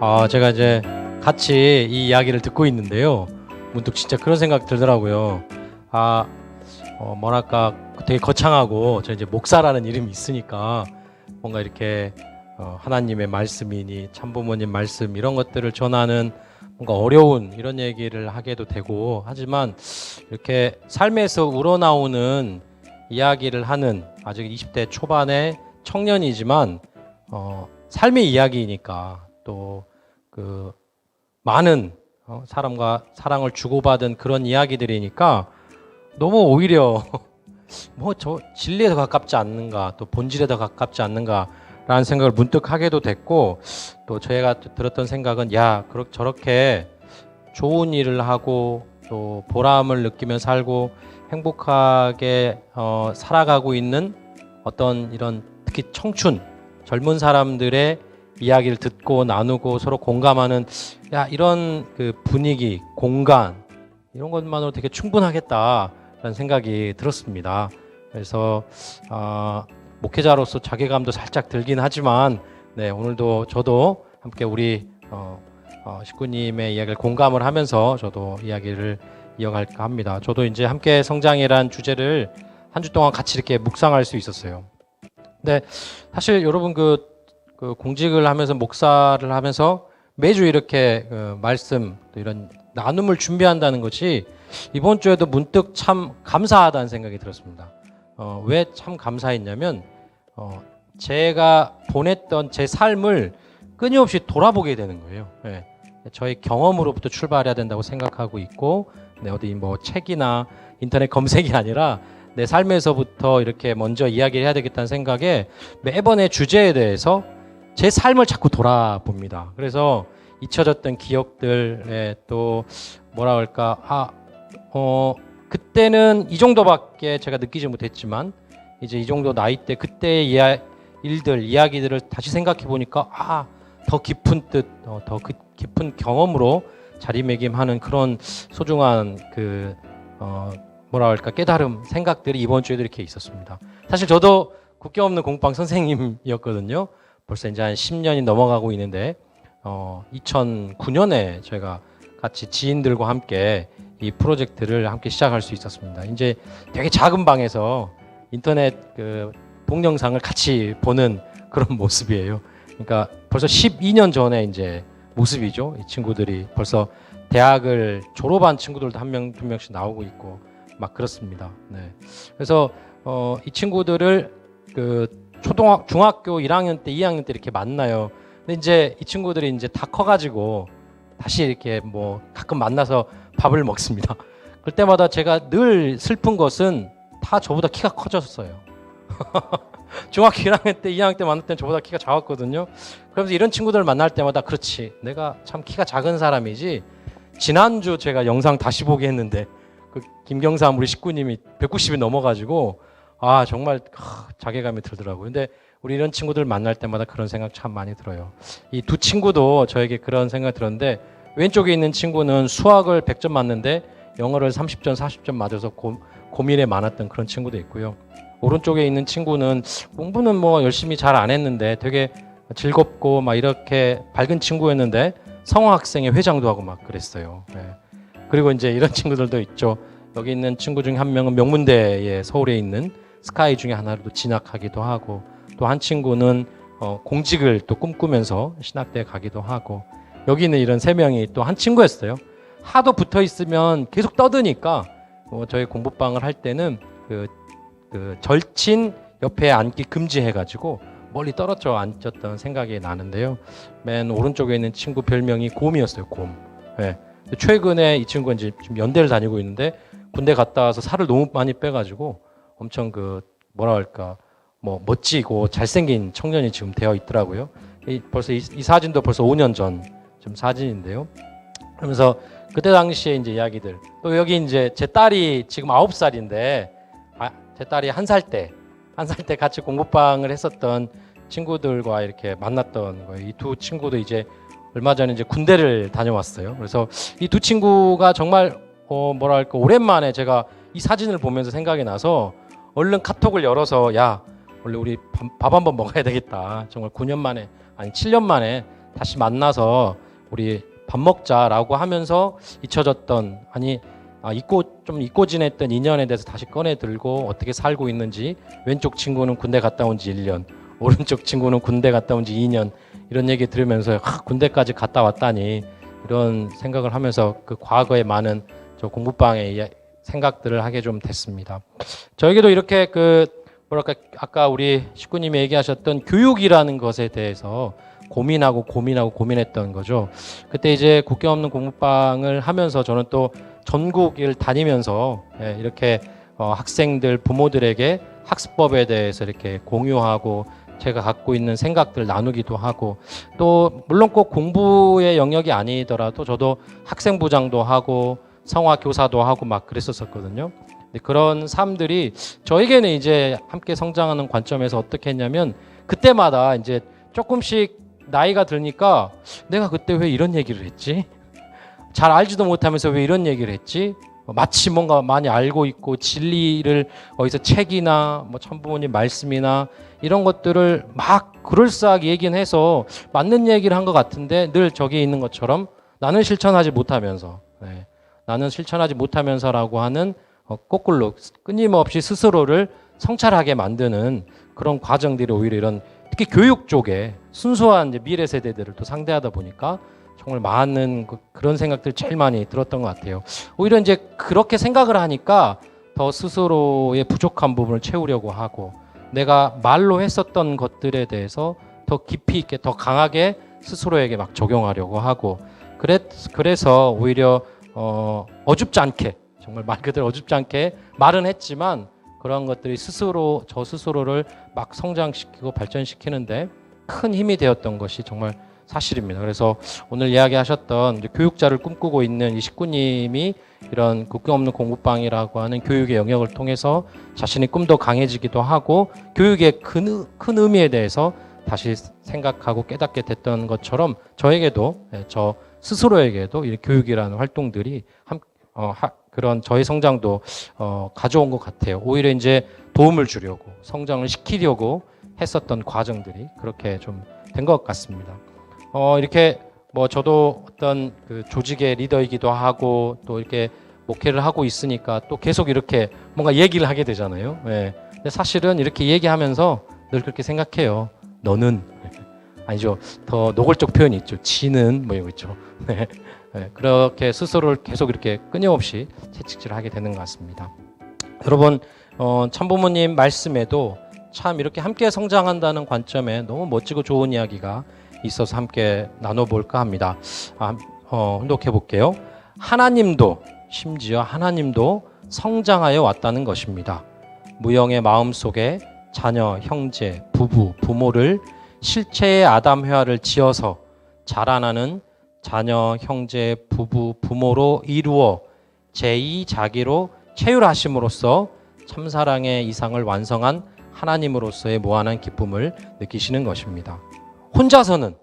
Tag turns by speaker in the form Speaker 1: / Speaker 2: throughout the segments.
Speaker 1: 아, 제가 이제 같이 이 이야기를 듣고 있는데요. 문득 진짜 그런 생각 들더라고요. 아, 어, 뭐랄까 되게 거창하고 저 이제 목사라는 이름이 있으니까 뭔가 이렇게 어, 하나님의 말씀이니 참부모님 말씀 이런 것들을 전하는 뭔가 어려운 이런 얘기를 하게도 되고 하지만 이렇게 삶에서 우러나오는 이야기를 하는 아직 20대 초반의 청년이지만 어, 삶의 이야기이니까 또 그 많은 어, 사람과 사랑을 주고받은 그런 이야기들이니까 너무 오히려 뭐 저 진리에 더 가깝지 않는가 또 본질에 더 가깝지 않는가라는 생각을 문득 하게도 됐고 또 저희가 들었던 생각은 야 그렇게 저렇게 좋은 일을 하고 또 보람을 느끼며 살고 행복하게 어, 살아가고 있는 어떤 이런 특히 청춘 젊은 사람들의 이야기를 듣고 나누고 서로 공감하는 야 이런 그 분위기 공간 이런 것만으로 되게 충분하겠다라는 생각이 들었습니다. 그래서 아, 목회자로서 자괴감도 살짝 들긴 하지만 네 오늘도 저도 함께 우리 어, 어, 식구님의 이야기를 공감을 하면서 저도 이야기를 이어갈까 합니다. 저도 이제 함께 성장이란 주제를 한 주 동안 같이 이렇게 묵상할 수 있었어요. 근데 사실 여러분 그, 그 공직을 하면서 목사를 하면서 매주 이렇게 그 말씀 또 이런 나눔을 준비한다는 것이 이번 주에도 문득 참 감사하다는 생각이 들었습니다. 어, 왜 참 감사했냐면 어, 제가 보냈던 제 삶을 끊임없이 돌아보게 되는 거예요. 예. 저의 경험으로부터 출발해야 된다고 생각하고 있고, 네, 어디 뭐 책이나 인터넷 검색이 아니라 내 삶에서부터 이렇게 먼저 이야기를 해야 되겠다는 생각에 매번의 주제에 대해서 제 삶을 자꾸 돌아봅니다. 그래서 잊혀졌던 기억들에 또 뭐라 할까, 아, 어, 그때는 이 정도밖에 제가 느끼지 못했지만 이제 이 정도 나이 때 그때의 이야, 일들, 이야기들을 다시 생각해 보니까 아, 더 깊은 뜻, 어, 더 그- 깊은 경험으로 자리매김하는 그런 소중한 그 어, 뭐라 할까 깨달음, 생각들이 이번 주에도 이렇게 있었습니다. 사실 저도 국경 없는 공방 선생님이었거든요. 벌써 이제 한 10년이 넘어가고 있는데 어, 2009년에 제가 같이 지인들과 함께 이 프로젝트를 함께 시작할 수 있었습니다. 이제 되게 작은 방에서 인터넷 그 동영상을 같이 보는 그런 모습이에요. 그러니까 벌써 12년 전에 이제 모습이죠. 이 친구들이 벌써 대학을 졸업한 친구들도 한 명 두 명씩 나오고 있고 막 그렇습니다. 네. 그래서 어, 이 친구들을 그 초등학 중학교 1학년 때 2학년 때 이렇게 만나요. 근데 이제 이 친구들이 이제 다 커가지고 다시 이렇게 뭐 가끔 만나서 밥을 먹습니다. 그럴 때마다 제가 늘 슬픈 것은 다 저보다 키가 커졌어요. 중학교 1학년 때, 2학년 때 만날 때는 저보다 키가 작았거든요. 그러면서 이런 친구들을 만날 때마다 그렇지. 내가 참 키가 작은 사람이지. 지난주 제가 영상 다시 보기 했는데 그 김경삼 우리 식구님이 190이 넘어가지고 아 정말 하, 자괴감이 들더라고요. 근데 우리 이런 친구들 만날 때마다 그런 생각 참 많이 들어요. 이 두 친구도 저에게 그런 생각 들었는데 왼쪽에 있는 친구는 수학을 100점 맞는데 영어를 30점, 40점 맞아서 고, 고민에 많았던 그런 친구도 있고요. 오른쪽에 있는 친구는 공부는 뭐 열심히 잘 안 했는데 되게 즐겁고 막 이렇게 밝은 친구였는데 성화학생회 회장도 하고 막 그랬어요. 예. 그리고 이제 이런 친구들도 있죠. 여기 있는 친구 중에 한 명은 명문대에 서울에 있는 스카이 중에 하나로 진학하기도 하고 또 한 친구는 어, 공직을 또 꿈꾸면서 신학대에 가기도 하고 여기 있는 이런 세 명이 또 한 친구였어요. 하도 붙어 있으면 계속 떠드니까 뭐 저희 공부방을 할 때는 그, 그 절친 옆에 앉기 금지해가지고 멀리 떨어져 앉았던 생각이 나는데요. 맨 오른쪽에 있는 친구 별명이 곰이었어요. 곰. 예. 근데 최근에 이 친구가 이제 지금 연대를 다니고 있는데 군대 갔다 와서 살을 너무 많이 빼가지고 엄청 그 뭐라 할까 뭐 멋지고 잘생긴 청년이 지금 되어 있더라고요. 이 벌써 이, 이 사진도 벌써 5년 전 좀 사진인데요. 그러면서 그때 당시에 이제 이야기들 또 여기 이제 제 딸이 지금 아홉 살인데 아, 제 딸이 한 살 때 한 살 때 같이 공부방을 했었던 친구들과 이렇게 만났던 거예요. 이 두 친구도 이제 얼마 전에 이제 군대를 다녀왔어요. 그래서 이 두 친구가 정말 어 뭐랄까 오랜만에 제가 이 사진을 보면서 생각이 나서 얼른 카톡을 열어서 야 원래 우리 밥 한번 먹어야 되겠다. 정말 9년 만에 아니 7년 만에 다시 만나서 우리 밥 먹자라고 하면서 잊혀졌던 아니 아, 잊고 좀 잊고 지냈던 인연에 대해서 다시 꺼내 들고 어떻게 살고 있는지 왼쪽 친구는 군대 갔다 온 지 1년 오른쪽 친구는 군대 갔다 온 지 2년 이런 얘기 들으면서 하, 군대까지 갔다 왔다니 이런 생각을 하면서 그 과거의 많은 저 공부방의 생각들을 하게 좀 됐습니다. 저에게도 이렇게 그 뭐랄까 아까 우리 식구님이 얘기하셨던 교육이라는 것에 대해서 고민하고 고민하고 고민했던 거죠. 그때 이제 국경 없는 공부방을 하면서 저는 또 전국을 다니면서 예, 이렇게 어, 학생들 부모들에게 학습법에 대해서 이렇게 공유하고 제가 갖고 있는 생각들 나누기도 하고 또 물론 꼭 공부의 영역이 아니더라도 저도 학생부장도 하고 성화 교사도 하고 막 그랬었었거든요. 근데 그런 삶들이 저에게는 이제 함께 성장하는 관점에서 어떻게 했냐면 그때마다 이제 조금씩 나이가 들니까 내가 그때 왜 이런 얘기를 했지? 잘 알지도 못하면서 왜 이런 얘기를 했지? 어, 마치 뭔가 많이 알고 있고 진리를 어디서 책이나 뭐 천부모님 말씀이나 이런 것들을 막 그럴싸하게 얘기는 해서 맞는 얘기를 한 것 같은데 늘 저기 있는 것처럼 나는 실천하지 못하면서 네. 나는 실천하지 못하면서라고 하는 어, 거꾸로 끊임없이 스스로를 성찰하게 만드는 그런 과정들이 오히려 이런 특히 교육 쪽에 순수한 미래 세대들을 또 상대하다 보니까 정말 많은 그, 그런 생각들 제일 많이 들었던 것 같아요. 오히려 이제 그렇게 생각을 하니까 더 스스로의 부족한 부분을 채우려고 하고 내가 말로 했었던 것들에 대해서 더 깊이 있게 더 강하게 스스로에게 막 적용하려고 하고 그래, 그래서 오히려 어, 어줍지 않게 정말 말 그대로 어줍지 않게 말은 했지만 그런 것들이 스스로 저 스스로를 막 성장시키고 발전시키는데 큰 힘이 되었던 것이 정말 사실입니다. 그래서 오늘 이야기하셨던 교육자를 꿈꾸고 있는 이 식구님이 이런 국경 없는 공부방이라고 하는 교육의 영역을 통해서 자신의 꿈도 강해지기도 하고 교육의 큰, 의- 큰 의미에 대해서 다시 생각하고 깨닫게 됐던 것처럼 저에게도 예, 저 스스로에게도 이 교육이라는 활동들이 함, 어, 하, 그런 저의 성장도 어, 가져온 것 같아요. 오히려 이제 도움을 주려고 성장을 시키려고 했었던 과정들이 그렇게 좀 된 것 같습니다. 어, 이렇게 뭐 저도 어떤 그 조직의 리더이기도 하고 또 이렇게 목회를 하고 있으니까 또 계속 이렇게 뭔가 얘기를 하게 되잖아요. 예. 근데 사실은 이렇게 얘기하면서 늘 그렇게 생각해요. 너는 아니죠. 더 노골적 표현이 있죠. 지는 뭐 이거 있죠. 네. 네. 그렇게 스스로를 계속 이렇게 끊임없이 채찍질을 하게 되는 것 같습니다. 여러분 어, 참부모님 말씀에도 참 이렇게 함께 성장한다는 관점에 너무 멋지고 좋은 이야기가 있어서 함께 나눠볼까 합니다. 아, 어, 혼독해 볼게요. 하나님도 심지어 하나님도 성장하여 왔다는 것입니다. 무영의 마음 속에 자녀, 형제, 부부, 부모를 실체의 아담 회화를 지어서 자라나는 자녀, 형제, 부부, 부모로 이루어 제2 자기로 체휼하심으로써 참사랑의 이상을 완성한 하나님으로서의 무한한 기쁨을 느끼시는 것입니다. 혼자서는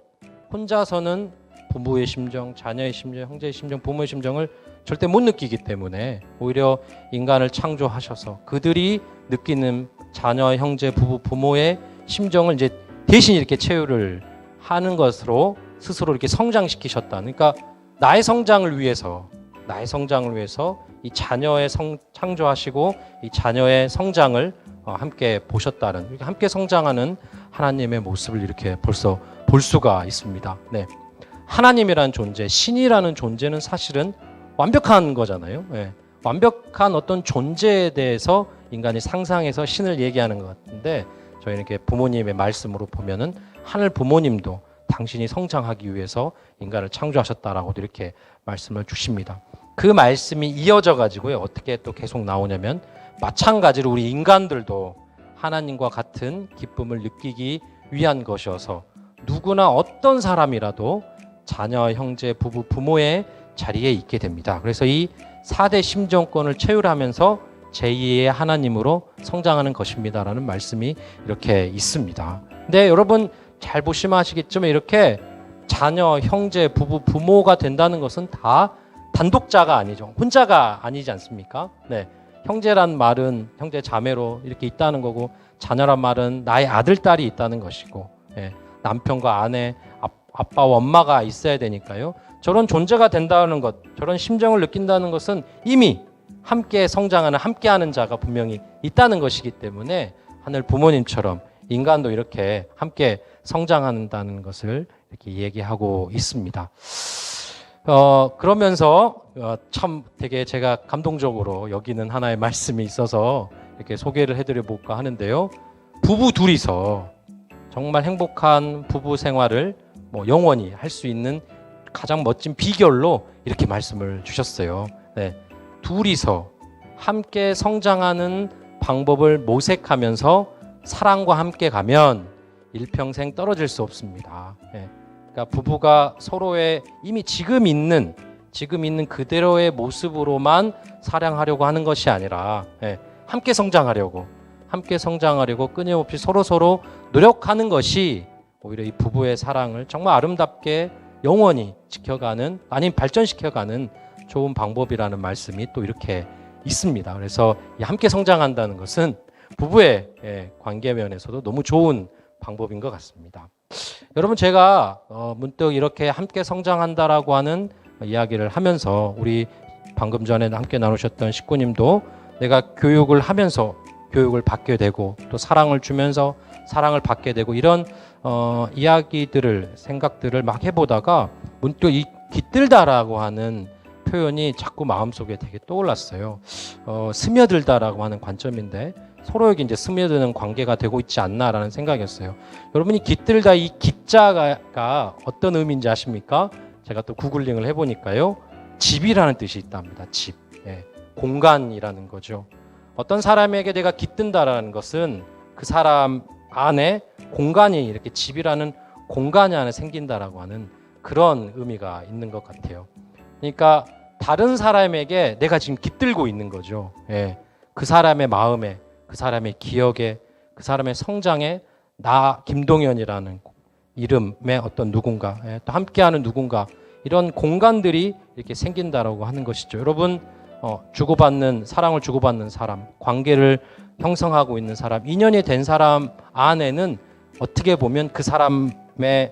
Speaker 1: 혼자서는 부부의 심정, 자녀의 심정, 형제의 심정, 부모의 심정을 절대 못 느끼기 때문에 오히려 인간을 창조하셔서 그들이 느끼는 자녀, 형제, 부부, 부모의 심정을 이제 대신 이렇게 체휼을 하는 것으로 스스로 이렇게 성장시키셨다. 그러니까 나의 성장을 위해서 나의 성장을 위해서 이 자녀의 성 창조하시고 이 자녀의 성장을 어, 함께 보셨다는 함께 성장하는 하나님의 모습을 이렇게 벌써 볼 수가 있습니다. 네. 하나님이라는 존재, 신이라는 존재는 사실은 완벽한 거잖아요. 예. 완벽한 어떤 존재에 대해서 인간이 상상해서 신을 얘기하는 것 같은데 저희는 이렇게 부모님의 말씀으로 보면은 하늘 부모님도 당신이 성장하기 위해서 인간을 창조하셨다라고도 이렇게 말씀을 주십니다. 그 말씀이 이어져 가지고요. 어떻게 또 계속 나오냐면 마찬가지로 우리 인간들도 하나님과 같은 기쁨을 느끼기 위한 것이어서 누구나 어떤 사람이라도 자녀, 형제, 부부, 부모의 자리에 있게 됩니다. 그래서 이 4대 심정권을 채울하면서 제2의 하나님으로 성장하는 것입니다라는 말씀이 이렇게 있습니다. 근데 여러분 잘 보시면 아시겠지만 이렇게 자녀, 형제, 부부, 부모가 된다는 것은 다 단독자가 아니죠. 혼자가 아니지 않습니까? 네. 형제란 말은 형제 자매로 이렇게 있다는 거고 자녀란 말은 나의 아들 딸이 있다는 것이고 예. 남편과 아내 아, 아빠와 엄마가 있어야 되니까요. 저런 존재가 된다는 것, 저런 심정을 느낀다는 것은 이미 함께 성장하는, 함께하는 자가 분명히 있다는 것이기 때문에 하늘 부모님처럼 인간도 이렇게 함께 성장한다는 것을 이렇게 얘기하고 있습니다. 어, 그러면서 어, 참 되게 제가 감동적으로 여기는 하나의 말씀이 있어서 이렇게 소개를 해드려 볼까 하는데요. 부부 둘이서 정말 행복한 부부 생활을 뭐 영원히 할 수 있는 가장 멋진 비결로 이렇게 말씀을 주셨어요. 네. 둘이서 함께 성장하는 방법을 모색하면서 사랑과 함께 가면 일평생 떨어질 수 없습니다. 네. 그러니까 부부가 서로의 이미 지금 있는 지금 있는 그대로의 모습으로만 사랑하려고 하는 것이 아니라 예, 함께 성장하려고 함께 성장하려고 끊임없이 서로 서로 노력하는 것이 오히려 이 부부의 사랑을 정말 아름답게 영원히 지켜가는 아니면 발전시켜가는 좋은 방법이라는 말씀이 또 이렇게 있습니다. 그래서 이 함께 성장한다는 것은 부부의 예, 관계 면에서도 너무 좋은 방법인 것 같습니다. 여러분 제가 어, 문득 이렇게 함께 성장한다라고 하는 이야기를 하면서 우리 방금 전에 함께 나누셨던 식구님도 내가 교육을 하면서 교육을 받게 되고 또 사랑을 주면서 사랑을 받게 되고 이런 어, 이야기들을 생각들을 막 해보다가 문득 이 깃들다라고 하는 표현이 자꾸 마음속에 되게 떠올랐어요. 어, 스며들다라고 하는 관점인데 서로에게 이제 스며드는 관계가 되고 있지 않나라는 생각이었어요. 여러분이 깃들다 이 깃자가 어떤 의미인지 아십니까? 제가 또 구글링을 해보니까요. 집이라는 뜻이 있답니다. 집. 예, 공간이라는 거죠. 어떤 사람에게 내가 깃든다라는 것은 그 사람 안에 공간이 이렇게 집이라는 공간이 안에 생긴다라고 하는 그런 의미가 있는 것 같아요. 그러니까 다른 사람에게 내가 지금 깃들고 있는 거죠. 예, 그 사람의 마음에, 그 사람의 기억에, 그 사람의 성장에 나 김동현이라는 이름의 어떤 누군가, 예, 또 함께하는 누군가 이런 공간들이 이렇게 생긴다라고 하는 것이죠. 여러분 어, 주고받는 사랑을 주고받는 사람, 관계를 형성하고 있는 사람, 인연이 된 사람 안에는 어떻게 보면 그 사람의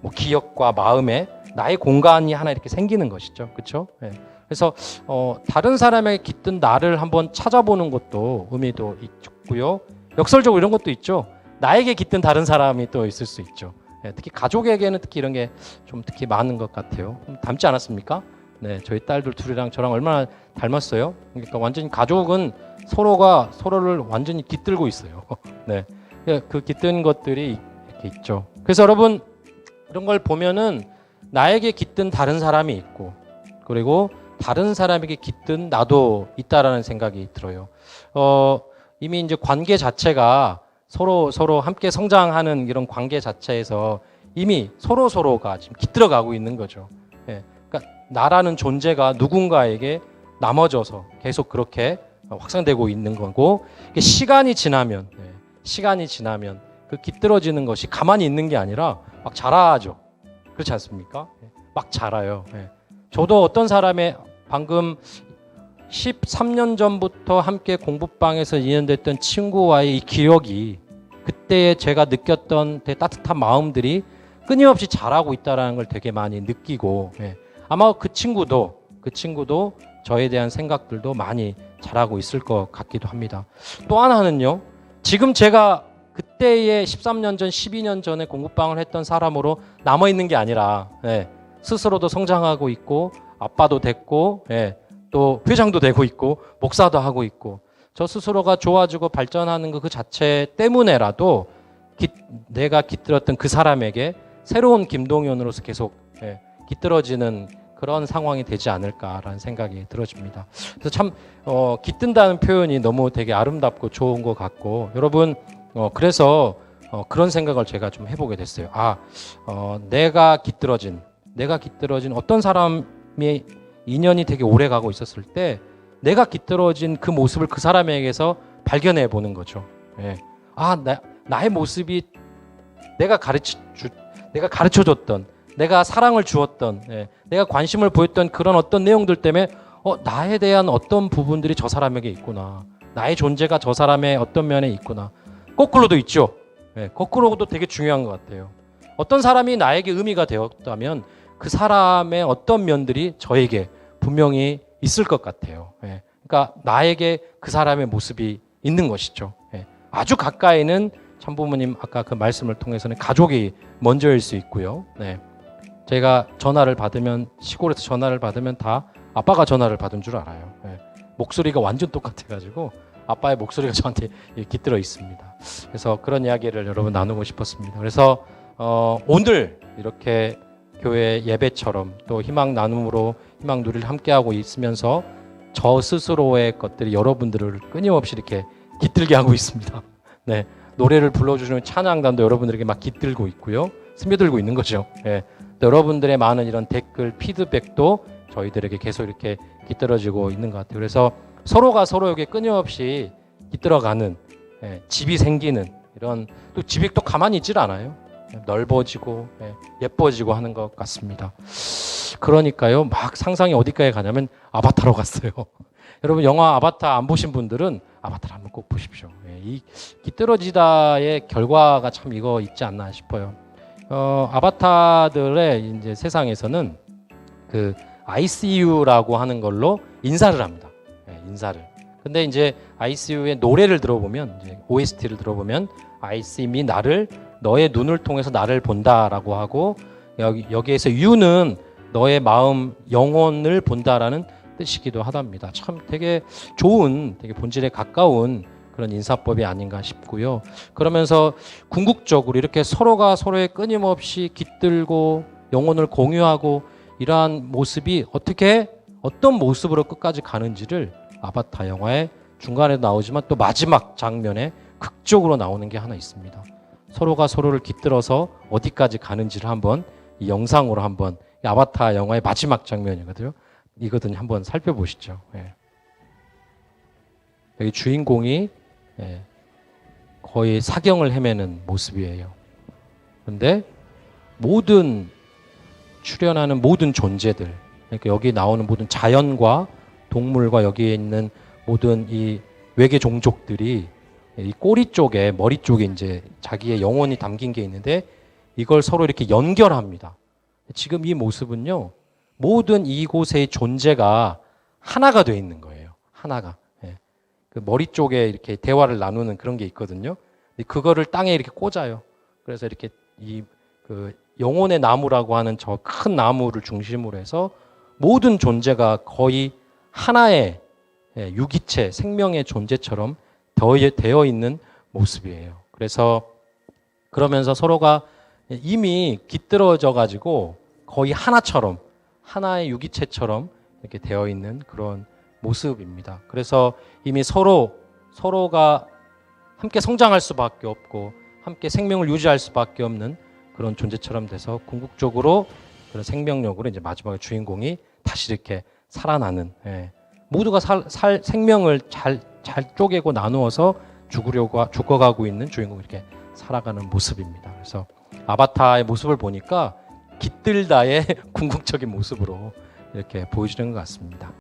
Speaker 1: 뭐 기억과 마음에 나의 공간이 하나 이렇게 생기는 것이죠. 그렇죠? 예. 그래서 어, 다른 사람에게 깃든 나를 한번 찾아보는 것도 의미도 있고요. 역설적으로 이런 것도 있죠. 나에게 깃든 다른 사람이 또 있을 수 있죠. 예, 특히 가족에게는 특히 이런 게 좀 특히 많은 것 같아요. 좀 닮지 않았습니까? 네, 저희 딸들 둘이랑 저랑 얼마나 닮았어요. 그러니까 완전히 가족은 서로가 서로를 완전히 깃들고 있어요. 네, 예, 그 깃든 것들이 이렇게 있죠. 그래서 여러분 이런 걸 보면은 나에게 깃든 다른 사람이 있고 그리고 다른 사람에게 깃든 나도 있다라는 생각이 들어요. 어, 이미 이제 관계 자체가 서로 서로 함께 성장하는 이런 관계 자체에서 이미 서로 서로가 지금 깃들어가고 있는 거죠. 예. 그러니까 나라는 존재가 누군가에게 나머져서 계속 그렇게 확산되고 있는 거고 시간이 지나면 예. 시간이 지나면 그 깃들어지는 것이 가만히 있는 게 아니라 막 자라죠. 그렇지 않습니까? 예. 막 자라요. 예. 저도 어떤 사람의 방금 13년 전부터 함께 공부방에서 인연됐던 친구와의 이 기억이 그때 제가 느꼈던 되게 따뜻한 마음들이 끊임없이 자라고 있다라는 걸 되게 많이 느끼고 예. 아마 그 친구도 그 친구도 저에 대한 생각들도 많이 자라고 있을 것 같기도 합니다. 또 하나는요. 지금 제가 그때의 13년 전, 12년 전에 공부방을 했던 사람으로 남아 있는 게 아니라 예. 스스로도 성장하고 있고 아빠도 됐고 예. 또 회장도 되고 있고 목사도 하고 있고 저 스스로가 좋아지고 발전하는 그 자체 때문에라도 깃, 내가 깃들었던 그 사람에게 새로운 김동현으로서 계속 예, 깃들어지는 그런 상황이 되지 않을까라는 생각이 들어집니다. 그래서 참 어, 깃든다는 표현이 너무 되게 아름답고 좋은 것 같고 여러분 어, 그래서 어, 그런 생각을 제가 좀 해보게 됐어요. 아, 어, 내가 깃들어진 내가 깃들어진 어떤 사람의 인연이 되게 오래 가고 있었을 때 내가 깃들어진 그 모습을 그 사람에게서 발견해 보는 거죠. 예. 아, 나, 나의 모습이 내가 가르쳐 주, 내가 가르쳐 줬던, 내가 사랑을 주었던, 예. 내가 관심을 보였던 그런 어떤 내용들 때문에 어, 나에 대한 어떤 부분들이 저 사람에게 있구나. 나의 존재가 저 사람의 어떤 면에 있구나. 거꾸로도 있죠. 예. 거꾸로도 되게 중요한 것 같아요. 어떤 사람이 나에게 의미가 되었다면 그 사람의 어떤 면들이 저에게 분명히 있을 것 같아요. 예. 그러니까 나에게 그 사람의 모습이 있는 것이죠. 예. 아주 가까이는 참부모님 아까 그 말씀을 통해서는 가족이 먼저일 수 있고요. 네. 제가 전화를 받으면 시골에서 전화를 받으면 다 아빠가 전화를 받은 줄 알아요. 예. 목소리가 완전 똑같아가지고 아빠의 목소리가 저한테 예, 깃들어 있습니다. 그래서 그런 이야기를 여러분 나누고 싶었습니다. 그래서 어, 오늘 이렇게 교회 예배처럼 또 희망 나눔으로 희망 누리를 함께하고 있으면서 저 스스로의 것들이 여러분들을 끊임없이 이렇게 깃들게 하고 있습니다. 네. 노래를 불러주시는 찬양단도 여러분들에게 막 깃들고 있고요. 스며들고 있는 거죠. 예. 또 여러분들의 많은 이런 댓글, 피드백도 저희들에게 계속 이렇게 깃들어지고 있는 것 같아요. 그래서 서로가 서로에게 끊임없이 깃들어가는 예, 집이 생기는 이런 또 집이 또 가만히 있질 않아요. 넓어지고 예, 예뻐지고 하는 것 같습니다. 그러니까요, 막 상상이 어디까지 가냐면 아바타로 갔어요. 여러분 영화 아바타 안 보신 분들은 아바타를 한번 꼭 보십시오. 예, 이 깃들어지다의 결과가 참 이거 있지 않나 싶어요. 어, 아바타들의 이제 세상에서는 그 ICU라고 하는 걸로 인사를 합니다. 예, 인사를. 근데 이제 ICU의 노래를 들어보면 OST를 들어보면 I see me 나를 너의 눈을 통해서 나를 본다라고 하고 여기 여기에서 U는 너의 마음 영혼을 본다라는 뜻이기도 하답니다. 참 되게 좋은 되게 본질에 가까운 그런 인사법이 아닌가 싶고요. 그러면서 궁극적으로 이렇게 서로가 서로의 끊임없이 깃들고 영혼을 공유하고 이러한 모습이 어떻게 어떤 모습으로 끝까지 가는지를 아바타 영화의 중간에 나오지만 또 마지막 장면에 극적으로 나오는 게 하나 있습니다. 서로가 서로를 깃들어서 어디까지 가는지를 한번 이 영상으로 한번 이 아바타 영화의 마지막 장면이거든요. 이거든 한번 살펴보시죠. 예. 여기 주인공이 예, 거의 사경을 헤매는 모습이에요. 그런데 모든 출연하는 모든 존재들, 그러니까 여기 나오는 모든 자연과 동물과 여기에 있는 모든 이 외계 종족들이 이 꼬리 쪽에 머리 쪽에 이제 자기의 영혼이 담긴 게 있는데 이걸 서로 이렇게 연결합니다. 지금 이 모습은요 모든 이곳의 존재가 하나가 돼 있는 거예요. 하나가 예. 그 머리 쪽에 이렇게 대화를 나누는 그런 게 있거든요. 그거를 땅에 이렇게 꽂아요. 그래서 이렇게 이 그 영혼의 나무라고 하는 저 큰 나무를 중심으로 해서 모든 존재가 거의 하나의 예, 유기체, 생명의 존재처럼 되어- 되어 있는 모습이에요. 그래서 그러면서 서로가 이미 깃들어져 가지고 거의 하나처럼 하나의 유기체처럼 이렇게 되어 있는 그런 모습입니다. 그래서 이미 서로 서로가 함께 성장할 수밖에 없고 함께 생명을 유지할 수밖에 없는 그런 존재처럼 돼서 궁극적으로 그런 생명력으로 이제 마지막에 주인공이 다시 이렇게 살아나는 예. 모두가 살, 살- 생명을 잘, 잘 쪼개고 나누어서 죽으려고 하- 죽어가고 있는 주인공이 이렇게 살아가는 모습입니다. 그래서 아바타의 모습을 보니까 깃들다의 궁극적인 모습으로 이렇게 보여지는 것 같습니다.